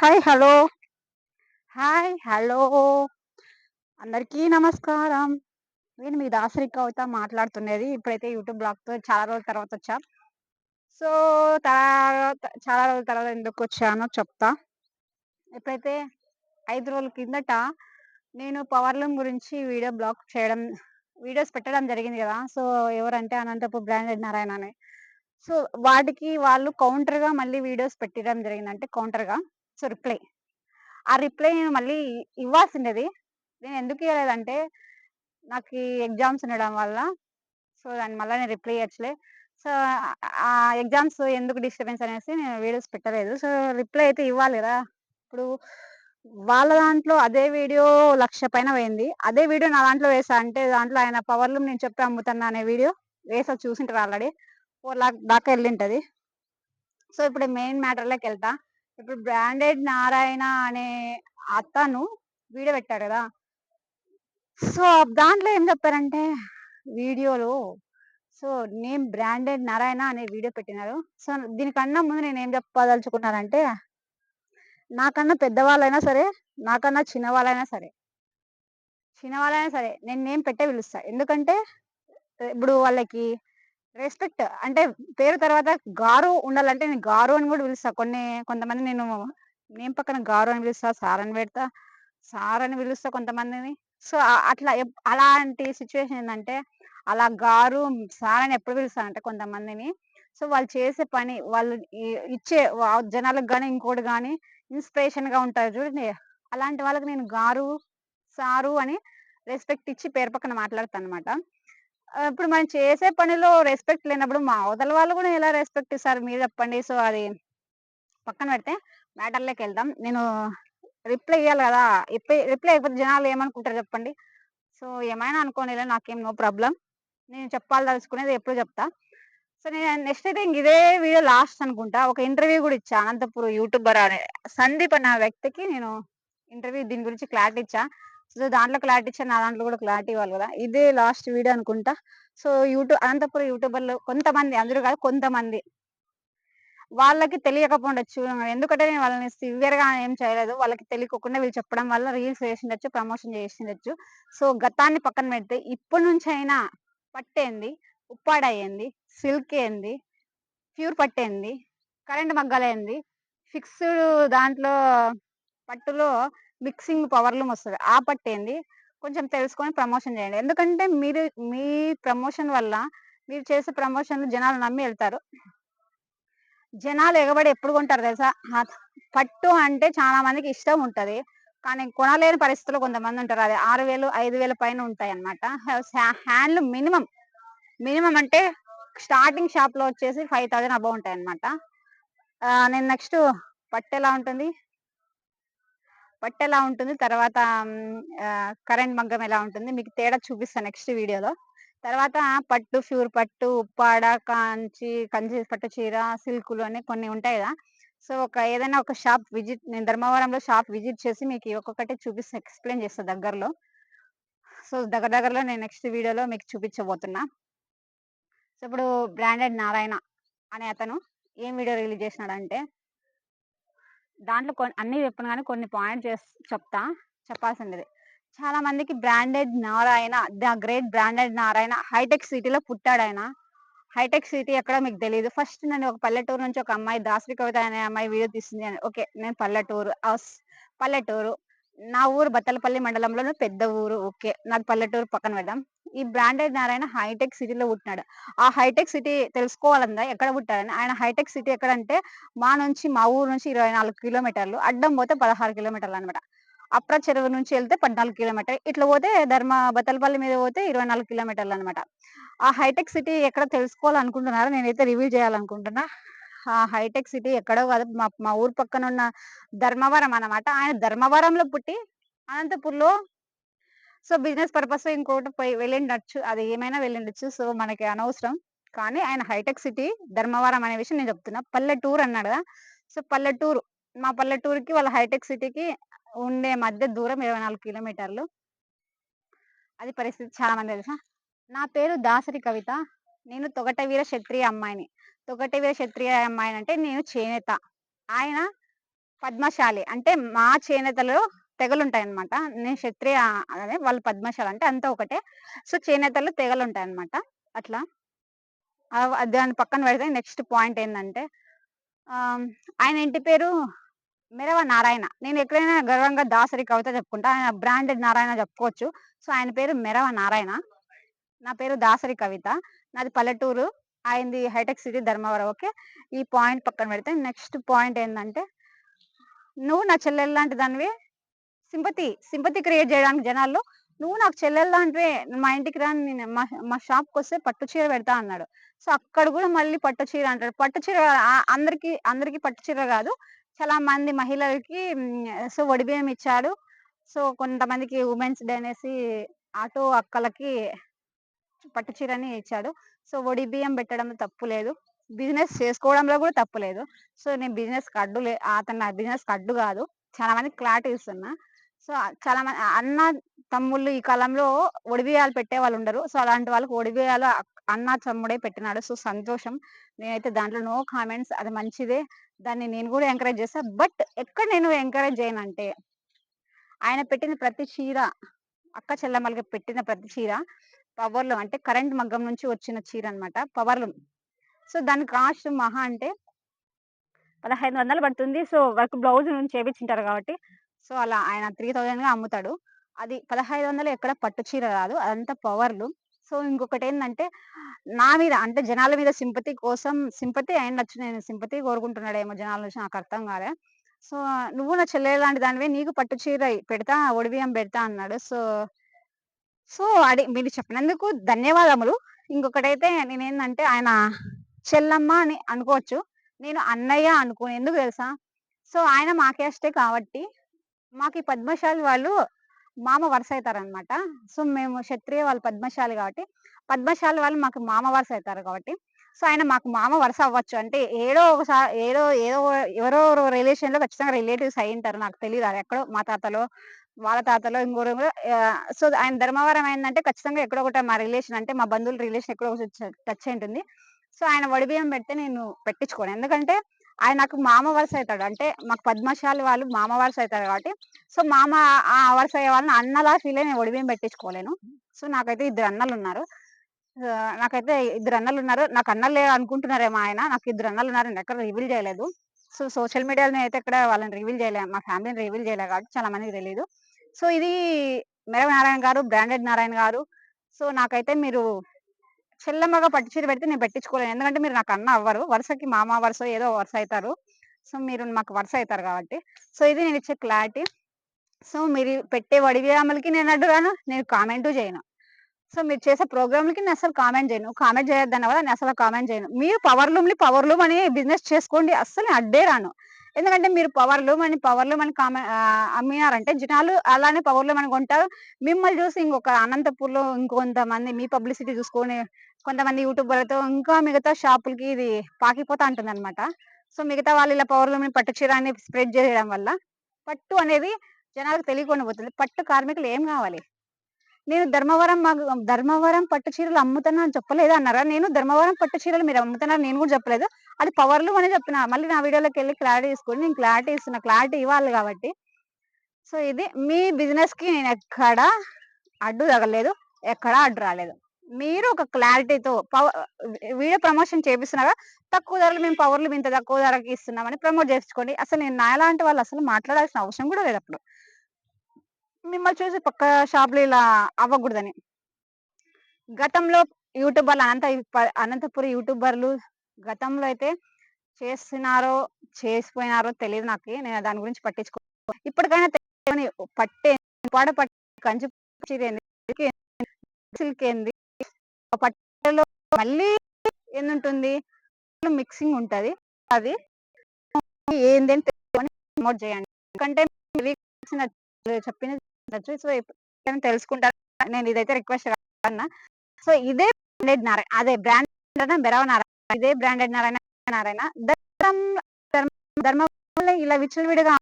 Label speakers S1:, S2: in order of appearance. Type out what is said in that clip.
S1: Hi hello. Hi hello. అందరికీ నమస్కారం. నేను మీ దాసరి కవిత మాట్లాడుతున్నది. ఇప్పుడైతే యూట్యూబ్ బ్లాగ్తో చాలా రోజుల తర్వాత వచ్చా. సో తర్వాత చాలా రోజుల తర్వాత ఎందుకు వచ్చానో చెప్తా. ఎప్పుడైతే ఐదు రోజుల కిందట నేను పవర్ లూమ్ గురించి వీడియో బ్లాగ్ చేయడం వీడియోస్ పెట్టడం జరిగింది కదా. సో ఎవరంటే అనంతపూర్ బ్రాండెడ్ నారాయణ అని సో వాటికి వాళ్ళు కౌంటర్గా మళ్ళీ వీడియోస్ పెట్టడం జరిగింది అంటే కౌంటర్గా. So reply. ఆ రిప్లై నేను మళ్ళీ ఇవ్వాల్సిండేది. నేను ఎందుకు ఇవ్వలేదంటే నాకు ఎగ్జామ్స్ ఉండడం వల్ల. సో దాని మళ్ళీ నేను రిప్లై ఇవ్వచ్చులే సో ఆ ఎగ్జామ్స్ ఎందుకు డిస్టర్బెన్స్ అనేసి నేను వీడియోస్ పెట్టలేదు. సో రిప్లై అయితే ఇవ్వాలి కదా. ఇప్పుడు వాళ్ళ దాంట్లో అదే వీడియో లక్ష పైన పోయింది. అదే వీడియో నా దాంట్లో వేసా. అంటే దాంట్లో ఆయన పవర్లు నేను చెప్పి అమ్ముతున్నా అనే వీడియో వేసా చూసింటారు ఆల్రెడీ. ఫోర్ లాక్ దాకా వెళ్ళింటది. సో ఇప్పుడు మెయిన్ మ్యాటర్లోకి వెళ్తా. ఇప్పుడు బ్రాండెడ్ నారాయణ అనే అతను వీడియో పెట్టారు కదా. సో దాంట్లో ఏం చెప్పారంటే వీడియోలో సో నేమ్ బ్రాండెడ్ నారాయణ అనే వీడియో పెట్టినారు. సో దీనికన్నా ముందు నేను ఏం చెప్పదలుచుకున్నానంటే నాకన్నా పెద్దవాళ్ళైనా సరే నాకన్నా చిన్నవాళ్ళైనా సరే చిన్నవాళ్ళైనా సరే నేను నేమ్ పెట్టే పిలుస్తా. ఎందుకంటే ఇప్పుడు వాళ్ళకి రెస్పెక్ట్ అంటే పేరు తర్వాత గారు ఉండాలంటే నేను గారు అని కూడా పిలుస్తా. కొన్ని కొంతమంది నేను నేను పక్కన గారు అని పిలుస్తా సార్ అని పెడతా సార్ అని పిలుస్తా కొంతమందిని. సో అట్లా అలాంటి సిచ్యువేషన్ ఏంటంటే అలా గారు సార్ అని ఎప్పుడు పిలుస్తానంటే కొంతమందిని. సో వాళ్ళు చేసే పని వాళ్ళు ఇచ్చే జనాలకు కానీ ఇంకోటి కానీ ఇన్స్పిరేషన్గా ఉంటారు చూడండి. అలాంటి వాళ్ళకి నేను గారు సారు అని రెస్పెక్ట్ ఇచ్చి పేరు పక్కన మాట్లాడతాను అనమాట ఇప్పుడు మనం చేసే పనిలో రెస్పెక్ట్ లేనప్పుడు మా అవతల వాళ్ళు కూడా ఎలా రెస్పెక్ట్ ఇస్తారు మీరు చెప్పండి. సో అది పక్కన పెడితే మ్యాటర్లోకి వెళ్దాం. నేను రిప్లై ఇవ్వాలి కదా. రిప్లై రిప్లై అయిపోతే జనాలు ఏమనుకుంటారు చెప్పండి. సో ఏమైనా అనుకోని నాకేం నో ప్రాబ్లం నేను చెప్పాలదలుచుకునేది ఎప్పుడు చెప్తా. సో నేను నెక్స్ట్ అయితే ఇంక ఇదే వీడియో లాస్ట్ అనుకుంటా. ఒక ఇంటర్వ్యూ కూడా ఇచ్చా అనంతపురం యూట్యూబర్ అనే సందీప్ అన్న వ్యక్తికి నేను ఇంటర్వ్యూ దీని గురించి క్లారిటీ ఇచ్చా. సో దాంట్లో క్లారిటీ ఇచ్చారు. నా దాంట్లో కూడా క్లారిటీ ఇవ్వాలి కదా. ఇదే లాస్ట్ వీడియో అనుకుంటా. సో యూట్యూబ్ అనంతపురం యూట్యూబర్లు కొంతమంది అందరూ కాదు కొంతమంది. వాళ్ళకి తెలియకపోవచ్చు ఎందుకంటే నేను వాళ్ళని సివియర్గా ఏం చేయలేదు. వాళ్ళకి తెలియకుండా వీళ్ళు చెప్పడం వల్ల రీల్స్ వేసిండొచ్చు ప్రమోషన్ చేసిండొచ్చు. సో గతాన్ని పక్కన పెడితే ఇప్పటి నుంచి అయినా పట్టేంది ఉప్పాడయ్యింది సిల్క్ ఏంది ప్యూర్ పట్టేంది కరెంట్ మగ్గలేంది ఫిక్స్డ్ దాంట్లో పట్టులో మిక్సింగ్ పవర్లూమ్ వస్తుంది ఆ పట్టేంది కొంచెం తెలుసుకొని ప్రమోషన్ చేయండి. ఎందుకంటే మీరు మీ ప్రమోషన్ వల్ల మీరు చేసే ప్రమోషన్ జనాలు నమ్మి వెళ్తారు. జనాలు ఎగబడి ఎప్పుడు కొంటారు తెలుసా? పట్టు అంటే చాలా మందికి ఇష్టం ఉంటుంది. కానీ కొనలేని పరిస్థితుల్లో కొంతమంది ఉంటారు. అది ఆరు వేలు ఐదు వేల పైన ఉంటాయి అనమాట హ్యాండ్లు మినిమం. మినిమం అంటే స్టార్టింగ్ షాప్లో వచ్చేసి ఫైవ్ థౌజండ్ అబౌ ఉంటాయి అనమాట నేను నెక్స్ట్ పట్టు ఎలా ఉంటుంది? పట్టు ఎలా ఉంటుంది? తర్వాత కరెంట్ మగ్గం ఎలా ఉంటుంది? మీకు తేడా చూపిస్తాను నెక్స్ట్ వీడియోలో. తర్వాత పట్టు ప్యూర్ పట్టు ఉప్పాడ కాంచి కంచి పట్టు చీర సిల్కులు అని కొన్ని ఉంటాయి కదా. సో ఒక ఏదైనా ఒక షాప్ విజిట్ నేను ధర్మవరంలో షాప్ విజిట్ చేసి మీకు ఒక్కొక్కటి చూపిస్తా ఎక్స్ప్లెయిన్ చేస్తాను దగ్గరలో. సో దగ్గర దగ్గరలో నేను నెక్స్ట్ వీడియోలో మీకు చూపించబోతున్నా. సో ఇప్పుడు బ్రాండెడ్ నారాయణ అనే అతను ఏం వీడియో రిలీజ్ చేసినాడంటే దాంట్లో కొన్ని అన్ని చెప్పను కానీ కొన్ని పాయింట్ చేసి చెప్తా చెప్పాల్సింది చాలా మందికి branded Narayana the great branded Narayana hitech సిటీలో పుట్టాడు ఆయన హైటెక్ సిటీ ఎక్కడ మీకు తెలియదు ఫస్ట్ నేను ఒక పల్లెటూరు నుంచి ఒక అమ్మాయి దాస్వి కవిత అనే అమ్మాయి వీడియో తీసింది అని. ఓకే నేను పల్లెటూరు పల్లెటూరు. నా ఊరు బత్తలపల్లి మండలంలో పెద్ద ఊరు. ఓకే నాకు పల్లెటూరు పక్కన పెడదాం. ఈ బ్రాండెడ్ నారాయణ హైటెక్ సిటీలో పుట్టినాడు. ఆ హైటెక్ సిటీ తెలుసుకోవాలందా? ఎక్కడ పుట్టాడని ఆయన హైటెక్ సిటీ ఎక్కడంటే మా నుంచి మా ఊరు నుంచి ఇరవై నాలుగు కిలోమీటర్లు అడ్డం పోతే పదహారు కిలోమీటర్లు అనమాట అప్ర చెరువు నుంచి వెళ్తే పద్నాలుగు కిలోమీటర్ ఇట్లా పోతే ధర్మ బతలపల్లి మీద పోతే ఇరవై నాలుగు కిలోమీటర్లు అనమాట ఆ హైటెక్ సిటీ ఎక్కడ తెలుసుకోవాలనుకుంటున్నారో నేనైతే రివ్యూ చేయాలనుకుంటున్నా. ఆ హైటెక్ సిటీ ఎక్కడో కాదు మా మా ఊరు పక్కన ఉన్న ధర్మవరం అనమాట ఆయన ధర్మవరంలో పుట్టి అనంతపూర్లో సో బిజినెస్ పర్పస్ ఇంకోటి పోయి వెళ్ళిండొచ్చు. అది ఏమైనా వెళ్ళిండొచ్చు. సో మనకి అనవసరం. కానీ ఆయన హైటెక్ సిటీ ధర్మవరం అనే విషయం నేను చెప్తున్నా. పల్లెటూరు అన్నాడు కదా! సో పల్లెటూరు మా పల్లెటూరుకి వాళ్ళ హైటెక్ సిటీకి ఉండే మధ్య దూరం ఇరవై నాలుగు కిలోమీటర్లు. అది పరిస్థితి చాలా మంది తెలుసా? నా పేరు దాసరి కవిత. నేను తొగటవీర క్షత్రియ అమ్మాయిని. తొగటవీర క్షత్రియ అమ్మాయిని అంటే నేను చేనేత. ఆయన పద్మశాలి. అంటే మా చేనేతలో తెగలు ఉంటాయన్నమాట నేను క్షత్రియ అదే వాళ్ళు పద్మశాల అంటే అంతా ఒకటే. సో చేనేతలు తెగలు ఉంటాయన్నమాట అట్లా దాన్ని దాని పక్కన పెడితే నెక్స్ట్ పాయింట్ ఏంటంటే ఆయన ఇంటి పేరు మెరవ నారాయణ. నేను ఎక్కడైనా గర్వంగా దాసరి కవిత చెప్పుకుంటా ఆయన బ్రాండెడ్ నారాయణ చెప్పుకోవచ్చు. సో ఆయన పేరు మెరవ నారాయణ. నా పేరు దాసరి కవిత. నాది పల్లెటూరు. ఆయనది హైటెక్ సిటీ ధర్మవరం. ఓకే? ఈ పాయింట్ పక్కన పెడితే నెక్స్ట్ పాయింట్ ఏంటంటే నువ్వు నా చెల్లెలు లాంటి దానివి? సింపతి సింపతి క్రియేట్ చేయడానికి జనాల్లో నువ్వు నాకు చెల్లెల్లా అంటే మా ఇంటికి రాని నేను మా మా షాప్కి వస్తే పట్టు చీర పెడతా అన్నాడు. సో అక్కడ కూడా మళ్ళీ పట్టు చీర అంటాడు. పట్టు చీర అందరికి అందరికి పట్టు చీర కాదు. చాలా మంది మహిళలకి సో ఒడిబియ్యం ఇచ్చాడు. సో కొంతమందికి ఉమెన్స్ డే అనేసి ఆటో అక్కలకి పట్టు చీరని ఇచ్చాడు. సో వడి బియ్యం పెట్టడం తప్పు లేదు. బిజినెస్ చేసుకోవడంలో కూడా తప్పు లేదు. సో నేను బిజినెస్ కడ్డు లే అతను నా బిజినెస్ కడ్డు కాదు. చాలా మంది క్లారిటీ ఇస్తున్నా. సో చాలా మంది అన్న తమ్ముళ్ళు ఈ కాలంలో ఒడిబియాలు పెట్టే వాళ్ళు ఉండరు. సో అలాంటి వాళ్ళకి ఒడిబియాలు అన్న తమ్ముడే పెట్టినాడు. సో సంతోషం. నేనైతే దాంట్లో నో కామెంట్స్. అది మంచిదే. దాన్ని నేను కూడా ఎంకరేజ్ చేస్తా. బట్ ఎక్కడ నేను ఎంకరేజ్ చేయనంటే ఆయన పెట్టిన ప్రతి చీర అక్క చెల్లెమ్మలకి పెట్టిన ప్రతి చీర పవర్లు అంటే కరెంట్ మగ్గం నుంచి వచ్చిన చీర అనమాట పవర్లు. సో దాని కాస్ట్ మహా అంటే పదహైదు వందలు పడుతుంది. సో వర్క్ బ్లౌజ్ నుంచి చేపించింటారు కాబట్టి సో అలా ఆయన త్రీ థౌజండ్గా అమ్ముతాడు. అది పదహైదు వందలు ఎక్కడ పట్టు చీర రాదు. అదంతా పవర్లు. సో ఇంకొకటి ఏంటంటే నా మీద అంటే జనాల మీద సింపతి కోసం సింపతి అయినచ్చు నేను సింపతి కోరుకుంటున్నాడేమో జనాల నుంచి నాకు అర్థం కాలే. సో నువ్వు నా చెల్లె లాంటి దానివే నీకు పట్టు చీర పెడతా ఒడిబియ్యం పెడతా అన్నాడు. సో సో అడి మీరు చెప్పినందుకు ధన్యవాదములు. ఇంకొకటైతే నేనేందంటే ఆయన చెల్లమ్మ అని అనుకోవచ్చు. నేను అన్నయ్య అనుకుని ఎందుకు తెలుసా? సో ఆయన మా క్యాస్టే కాబట్టి మాకు ఈ పద్మశాలి వాళ్ళు మామ వరుస అవుతారనమాట సో మేము క్షత్రియ వాళ్ళు పద్మశాలి కాబట్టి పద్మశాలి వాళ్ళు మాకు మామ వరుస అవుతారు కాబట్టి సో ఆయన మాకు మామ వరుస అవ్వచ్చు. అంటే ఏడో ఒకసారి ఏడో ఏదో ఎవరో రిలేషన్లో ఖచ్చితంగా రిలేటివ్స్ అయి ఉంటారు. నాకు తెలియదు అది ఎక్కడో మా తాతలో వాళ్ళ తాతలో ఇంకోరు సో ఆయన ధర్మవరం ఏంటంటే ఖచ్చితంగా ఎక్కడో ఒకటి మా రిలేషన్ అంటే మా బంధువుల రిలేషన్ ఎక్కడో ఒకటి టచ్ అయి ఉంటుంది. సో ఆయన వడిబియ్యం పెడితే నేను పెట్టించుకోను. ఎందుకంటే ఆయన నాకు మామ వరుస అవుతాడు. అంటే మాకు పద్మశాలి వాళ్ళు మామ వరుస అవుతారు కాబట్టి సో మామ ఆ వరుస అయ్యే వాళ్ళని అన్నలా ఫీల్ అయ్యి నేను ఒడివేం పెట్టించుకోలేను. సో నాకైతే ఇద్దరు అన్నలు ఉన్నారు. నాకైతే ఇద్దరు అన్నలు ఉన్నారు. నాకు అన్నలు లేరు అనుకుంటున్నారేమో ఆయన. నాకు ఇద్దరు అన్నలు ఉన్నారు. నేను ఎక్కడ రివీల్ చేయలేదు. సో సోషల్ మీడియాలో అయితే ఎక్కడ వాళ్ళని రివీల్ చేయలేము మా ఫ్యామిలీని రివీల్ చేయలేదు కాబట్టి చాలా మందికి తెలియదు సో ఇది మెరవ నారాయణ గారు బ్రాండెడ్ నారాయణ గారు. సో నాకైతే మీరు చెల్లమ్మగా పట్టు చీర పెడితే నేను పెట్టించుకోలేను. ఎందుకంటే మీరు నాకు అన్న అవ్వరు. వరుసకి మామ వరుస ఏదో వరుస అవుతారు. సో మీరు మాకు వరుస అవుతారు కాబట్టి. సో ఇది నేను ఇచ్చే క్లారిటీ. సో మీరు పెట్టే వడివ్యాములకి నేను అడ్డురాను నేను కామెంటు చేయను. సో మీరు చేసే ప్రోగ్రామ్లకి నేను అసలు కామెంట్ చేయను. కామెంట్ చేయొద్దన్న వల్ల నేను అసలు కామెంట్ చేయను. మీరు పవర్ లూమ్ని పవర్ లూమ్ అని బిజినెస్ చేసుకోండి. అస్సలు అడ్డే రాను. ఎందుకంటే మీరు పవర్ లూమ్ అని పవర్ లూమ్ అని కామె అమ్మినారంటే జనాలు అలానే పవర్ లూమ్ అని కొంటారు. మిమ్మల్ని చూసి ఇంకొక అనంతపూర్లో ఇంకొంతమంది మీ పబ్లిసిటీ చూసుకొని కొంతమంది యూట్యూబర్లతో ఇంకా మిగతా షాపులకి ఇది పాకిపోతా ఉంటుంది అనమాట సో మిగతా వాళ్ళు ఇలా పవర్ లూమ్ని పట్టు చీరాన్ని స్ప్రెడ్ చేయడం వల్ల పట్టు అనేది జనాలకు తెలియకుండా పోతుంది. పట్టు కార్మికులు ఏం కావాలి? నేను ధర్మవరం మాకు ధర్మవరం పట్టు చీరలు అమ్ముతాను అని చెప్పలేదు అన్నారా? నేను ధర్మవరం పట్టు చీరలు మీరు అమ్ముతున్నారు నేను కూడా చెప్పలేదు. అది పవర్లు అని చెప్పిన. మళ్ళీ నా వీడియోలోకి వెళ్ళి క్లారిటీ తీసుకొని నేను క్లారిటీ ఇస్తున్నా. క్లారిటీ ఇవ్వాలి కాబట్టి. సో ఇది మీ బిజినెస్కి నేను ఎక్కడ అడ్డు తగలేదు. ఎక్కడ అడ్డు రాలేదు. మీరు ఒక క్లారిటీతో వీడియో ప్రమోషన్ చేపిస్తున్నారా? తక్కువ ధరలు మేము పవర్లు ఇంత తక్కువ ధరకి ఇస్తున్నామని ప్రమోట్ చేసుకోండి అసలు నేను నా లాంటి వాళ్ళు అసలు మాట్లాడాల్సిన అవసరం కూడా లేదు అప్పుడు. మిమ్మల్ని చూసి పక్క షాపులు ఇలా అవ్వకూడదని. గతంలో యూట్యూబర్లు అనంత ప- అనంతపురి యూట్యూబర్లు గతంలో అయితే చేస్తున్నారో చేసిపోయినారో తెలియదు నాకు. నేను దాని గురించి పట్టించుకో ఇప్పటికైనా పట్టే పాడ పట్టే కంచి చీర పట్టలో మళ్ళీ ఏందుంటుంది? మిక్సింగ్ ఉంటది. అది ఏంది అని ప్రమోట్ చేయండి. ఎందుకంటే చెప్పిన సో ఎప్పుడైనా తెలుసుకుంటారు? నేను ఇదైతే రిక్వెస్ట్ అన్నా. సో ఇదే బ్రాండెడ్ నారాయణ అదే బ్రాండెడ్ బెరవ నారాయణ ఇదే బ్రాండెడ్ నారాయణ నారాయణ. ధర్మం ధర్మ ధర్మం ఇలా విచ్చలవిడిగా